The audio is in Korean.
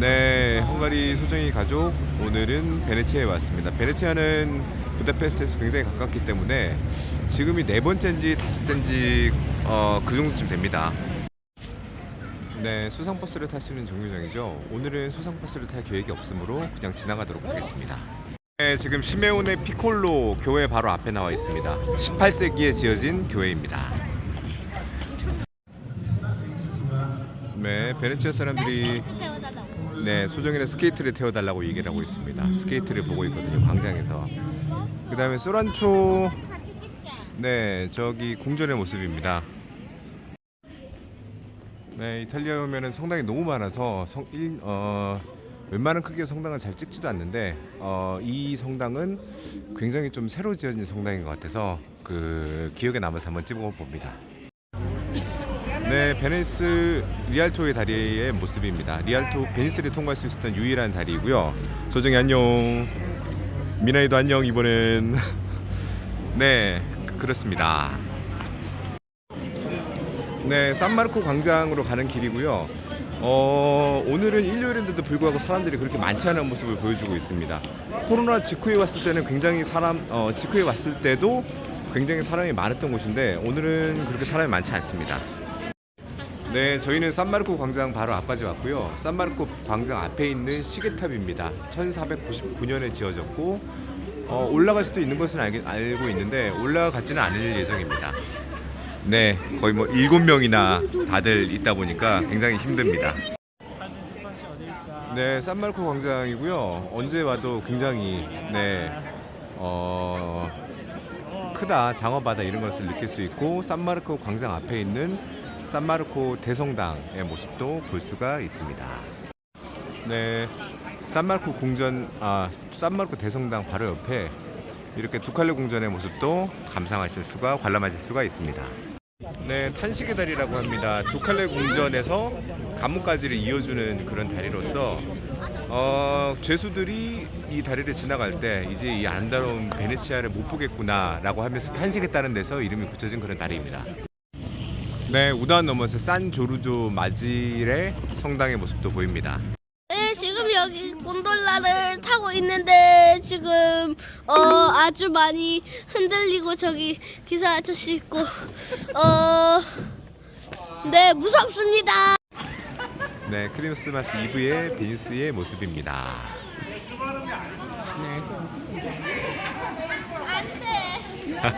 네, 헝가리 소정이 가족 오늘은 베네치아에 왔습니다. 베네치아는 부다페스트에서 굉장히 가깝기 때문에 지금이 네 번째인지 다섯째인지 어, 그 정도쯤 됩니다. 네, 수상 버스를 탈 수 있는 정류장이죠. 오늘은 수상 버스를 탈 계획이 없으므로 그냥 지나가도록 하겠습니다. 네, 지금 시메온의 피콜로 교회 바로 앞에 나와 있습니다. 18세기에 지어진 교회입니다. 네, 베네치아 사람들이 네, 소정이는 스케이트를 태워달라고 얘기를 하고 있습니다. 스케이트를 보고 있거든요, 광장에서. 그 다음에 소란초, 네, 저기 궁전의 모습입니다. 네, 이탈리아 오면은 성당이 너무 많아서 성, 일, 어, 웬만한 크기의 성당은 잘 찍지도 않는데 어, 이 성당은 굉장히 좀 새로 지어진 성당인 것 같아서 그 기억에 남아서 한번 찍어 봅니다. 네, 베니스 리알토의 다리의 모습입니다. 리알토 베니스를 통과할 수 있었던 유일한 다리이고요. 조정이 안녕. 미나이도 안녕 이번엔. 네, 그- 그렇습니다. 네, 산마르코 광장으로 가는 길이고요. 어, 오늘은 일요일인데도 불구하고 사람들이 그렇게 많지 않은 모습을 보여주고 있습니다. 코로나 직후에 왔을 때는 굉장히 사람, 어, 직후에 왔을 때도 굉장히 사람이 많았던 곳인데 오늘은 그렇게 사람이 많지 않습니다. 네, 저희는 산마르코 광장 바로 앞까지 왔고요. 산마르코 광장 앞에 있는 시계탑입니다. 1499년에 지어졌고 어, 올라갈 수도 있는 것은 알, 알고 있는데 올라가지는 않을 예정입니다. 네, 거의 뭐 일곱 명이나 다들 있다 보니까 굉장히 힘듭니다. 네, 산마르코 광장이고요. 언제 와도 굉장히 네, 어, 크다, 장어바다 이런 것을 느낄 수 있고 산마르코 광장 앞에 있는 산마르코 대성당의 모습도 볼 수가 있습니다. 네, 산마르코 궁전, 아, 산마르코 대성당 바로 옆에 이렇게 두칼레 궁전의 모습도 감상하실 수가 관람하실 수가 있습니다. 네, 탄식의 다리라고 합니다. 두칼레 궁전에서 감옥까지를 이어주는 그런 다리로서 어, 죄수들이 이 다리를 지나갈 때 이제 이 아름다운 베네치아를 못 보겠구나라고 하면서 탄식했다는 데서 이름이 붙여진 그런 다리입니다. 네, 우단 넘어서 산 조르조 마질의 성당의 모습도 보입니다. 네, 지금 여기 곤돌라를 타고 있는데 지금 어 아주 많이 흔들리고 저기 기사 아저씨 있고 어 네, 무섭습니다. 네, 크리스마스 이브의 빈스의 모습입니다. 네. 안 돼.